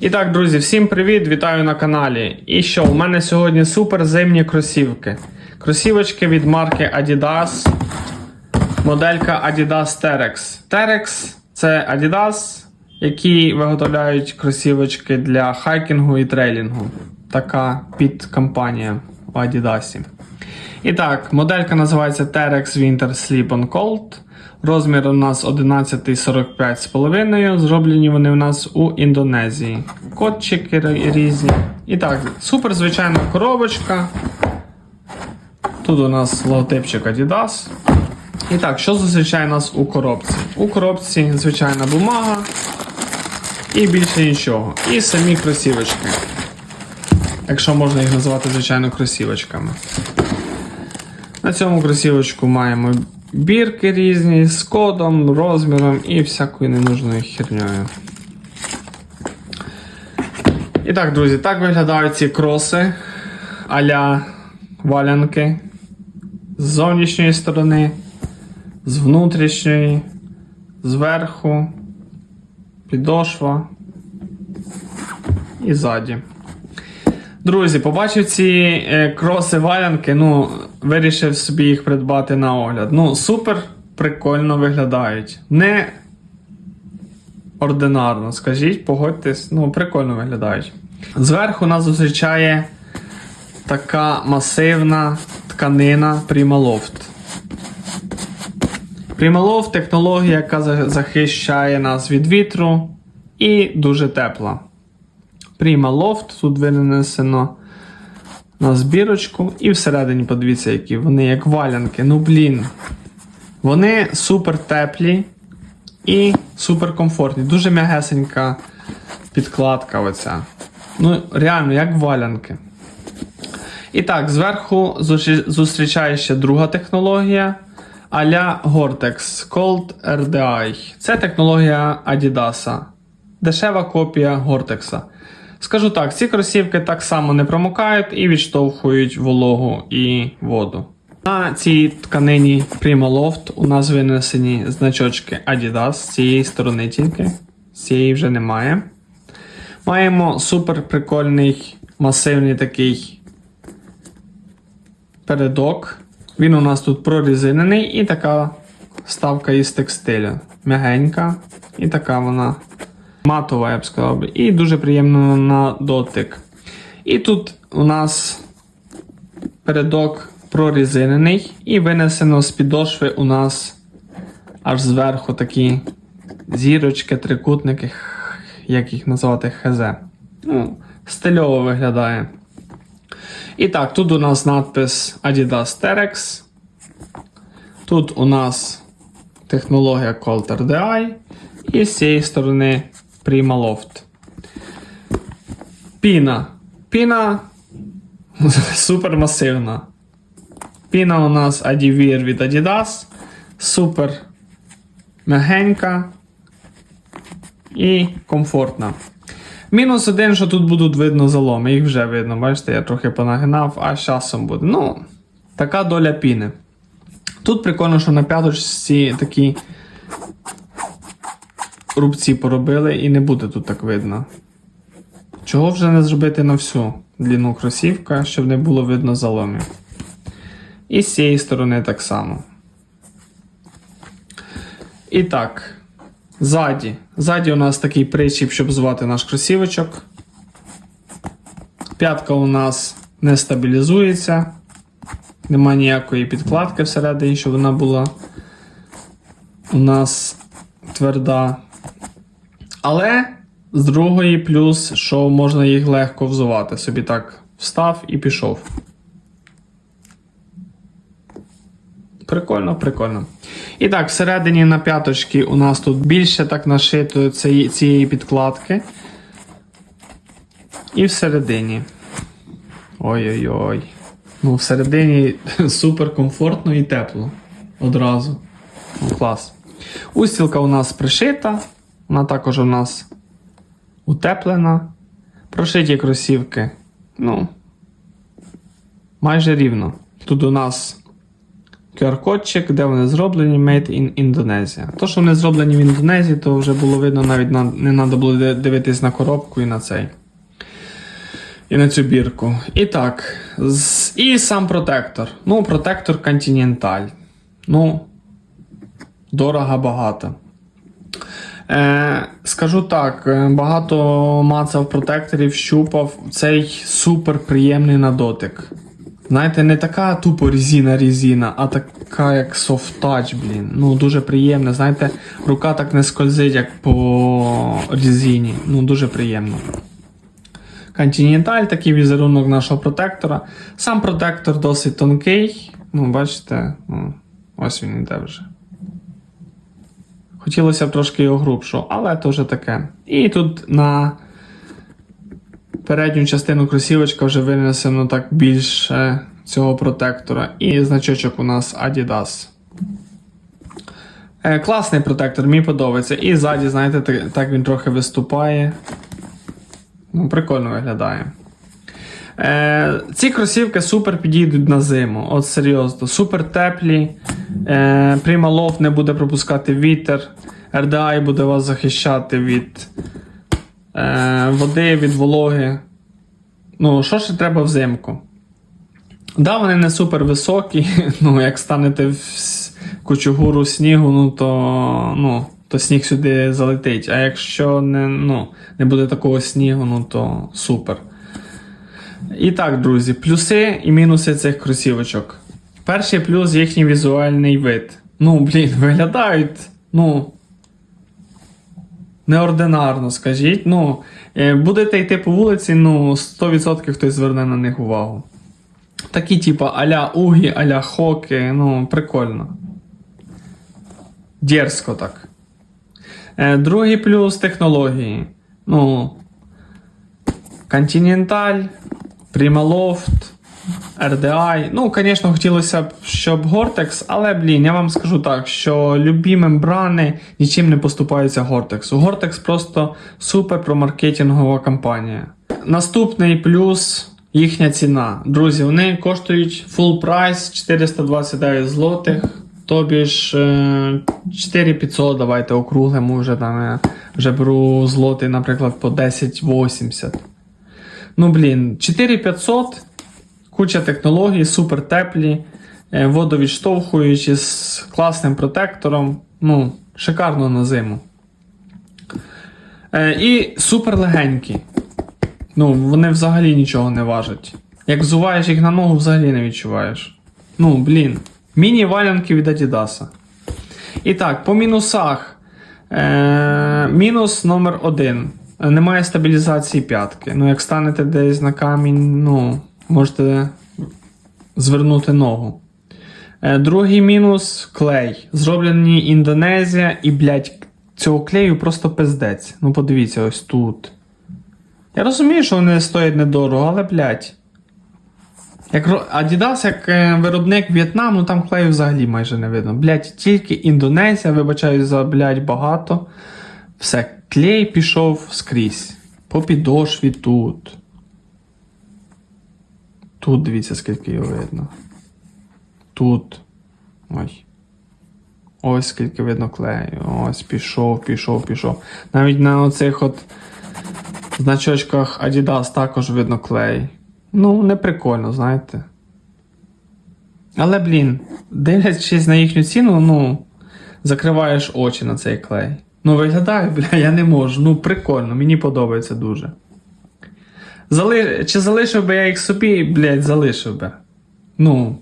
І так, друзі, всім привіт! Вітаю на каналі. І що, у мене сьогодні супер зимні кросівки. Кросівочки від марки Adidas. Моделька Adidas Terex. Terex це Adidas, які виготовляють кросівочки для хайкінгу і трейлінгу. Така підкомпанія в Adidas. І так, моделька називається Terex Winter Sleep on Cold. Розмір у нас 11,45,5. Зроблені вони у нас у Індонезії. Котчики різні. І так, супер звичайна коробочка. Тут у нас логотипчик Adidas. І так, що зустрічає нас у коробці? У коробці звичайна бумага і більше нічого. І самі кросівочки. Якщо можна їх називати, звичайно, кросівочками. На цьому кросівочку маємо бірки різні з кодом, розміром і всякою ненужною херньою. І так, друзі, так виглядають ці кроси а-ля валянки з зовнішньої сторони, з внутрішньої, зверху, підошва і ззаді. Друзі, побачив ці е, кроси валянки, ну, вирішив собі їх придбати на огляд. Ну, супер прикольно виглядають. Не ординарно, скажіть, погодьтесь, ну, прикольно виглядають. Зверху нас зустрічає така масивна тканина Primaloft. Primaloft технологія, яка захищає нас від вітру і дуже тепла. Prima Loft, тут винесено на збірочку. І всередині, подивіться, які вони як валянки. Ну, блін. Вони супер теплі і супер комфортні. Дуже м'ягесенька підкладка оця. Ну, реально, як валянки. І так, зверху зустрічає ще друга технологія. Аля Gore-Tex Cold RDI. Це технологія Adidas. Дешева копія Gore-Tex. Скажу так, ці кросівки так само не промокають і відштовхують вологу і воду. На цій тканині Primaloft у нас винесені значочки Adidas з цієї сторони тільки, цієї вже немає. Маємо супер прикольний масивний такий передок. Він у нас тут прорізинений і така вставка із текстилю. Мягенька і така вона матова, я б сказав. І дуже приємно на дотик. І тут у нас передок прорізинений і винесено з підошви у нас аж зверху такі зірочки, трикутники, як їх називати, хз. Ну, стильово виглядає. І так, тут у нас надпис Adidas Terex. Тут у нас технологія Colt RDI. І з цієї сторони Primaloft. Піна. Піна супер масивна. Піна у нас Adivir від Adidas. Супер мягенька і комфортна. Мінус один, що тут будуть видно заломи. Їх вже видно, бачите, я трохи понагинав, а з часом буде. Ну, така доля піни. Тут прикольно, що на п'яточці такі рубці поробили і не буде тут так видно. Чого вже не зробити на всю длину кросівка, щоб не було видно заломів. І з цієї сторони так само. І так, ззаді. Ззаді у нас такий причіп, щоб звати наш кросівочок. П'ятка у нас не стабілізується. Нема ніякої підкладки всередині, щоб вона була у нас тверда. Але з другої плюс, що можна їх легко взувати. Собі так встав і пішов. Прикольно, прикольно. І так, всередині на п'яточки у нас тут більше так нашито цієї, підкладки. І всередині. Ой-ой-ой. Ну, всередині супер комфортно і тепло. Одразу. Ну, клас. Устілка у нас пришита. Вона також у нас утеплена. Прошиті кросівки. Ну, майже рівно. Тут у нас QR-кодчик, де вони зроблені, Made in Indonesia. То, що вони зроблені в Індонезії, то вже було видно, навіть на, не треба було дивитись на коробку і на цей. І на цю бірку. І так. З, і сам протектор. Ну, протектор Continental. Ну, дорого багато. Е, скажу так, е, багато мацав протекторів, щупав. Цей супер приємний на дотик. Знаєте, не така тупо резина резина, а така як touch, блін. Ну, дуже приємна. Знаєте, рука так не скользить, як по резині. Ну, дуже приємно. Continental, такий візерунок нашого протектора. Сам протектор досить тонкий. Ну, бачите, ну, ось він іде вже. Хотілося б трошки його грубшого, але то вже таке. І тут на передню частину кросівочка вже винесено так більше цього протектора. І значочок у нас Adidas. Е, класний протектор, мені подобається. І ззаді, знаєте, так, так він трохи виступає. Ну, прикольно виглядає. Е, ці кросівки супер підійдуть на зиму. От серйозно, супер теплі. Е, Primaloft не буде пропускати вітер. RDI буде вас захищати від е, води, від вологи. Ну, що ще треба взимку? Да, вони не супер високі. Ну, як станете в кучугуру снігу, ну то, ну, то сніг сюди залетить. А якщо не, ну, не буде такого снігу, ну то супер. І так, друзі, плюси і мінуси цих кросівочок. Перший плюс їхній візуальний вид. Ну, блін, виглядають, ну. Неординарно, скажіть. Ну, е, будете йти по вулиці, ну, 100% хтось зверне на них увагу. Такі, типа, аля угі, аля хоки, ну, прикольно. Дерзко так. Е, другий плюс технології. Ну, Continental, Primaloft, RDI. Ну, звісно, хотілося б, щоб Gore-Tex, але, блін, я вам скажу так, що любі мембрани нічим не поступаються Gore-Tex. Gore-Tex просто супер промаркетингова компанія. Наступний плюс їхня ціна. Друзі, вони коштують full прайс 429 злотих. Тобі ж е, 4500, давайте округлимо вже там. Я вже беру злоти, наприклад, по 1080. Ну, блін, 4500, куча технологій, супер теплі, е, водовідштовхуючі з класним протектором. Ну, шикарно на зиму. Е, і супер легенькі. Ну, вони взагалі нічого не важать. Як взуваєш їх на ногу, взагалі не відчуваєш. Ну, блін. Міні-валянки від Adidas. І так, по мінусах. Е, мінус номер один. Немає стабілізації п'ятки. Ну, як станете десь на камінь, ну, можете звернути ногу. Е, другий мінус клей. Зроблені Індонезія і, блядь, цього клею просто пиздець. Ну, подивіться, ось тут. Я розумію, що вони стоять недорого, але, блядь. Як Adidas, як е, виробник В'єтнам, ну там клею взагалі майже не видно. Блять, тільки Індонезія, вибачаю за блять багато. Все, клей пішов скрізь. По підошві тут. Тут дивіться, скільки його видно. Тут. Ой. Ось скільки видно клею. Ось пішов, пішов, пішов. Навіть на оцих от значочках Adidas також видно клей. Ну, не прикольно, знаєте. Але, блін, дивлячись на їхню ціну, ну, закриваєш очі на цей клей. Ну, виглядає, бля, я не можу. Ну, прикольно, мені подобається дуже. Зали... Чи залишив би я їх собі, блядь, залишив би. Ну,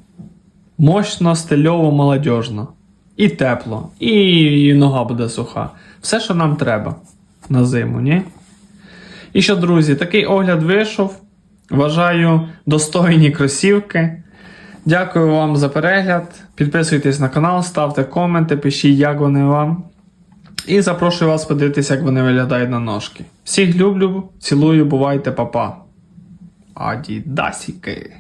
мощно, стильово, молодіжно. І тепло, і нога буде суха. Все, що нам треба на зиму, ні? І що, друзі, такий огляд вийшов. Вважаю достойні кросівки. Дякую вам за перегляд. Підписуйтесь на канал, ставте коменти, пишіть, як вони вам. І запрошую вас подивитися, як вони виглядають на ножки. Всіх люблю, цілую, бувайте, папа. Адідасіки.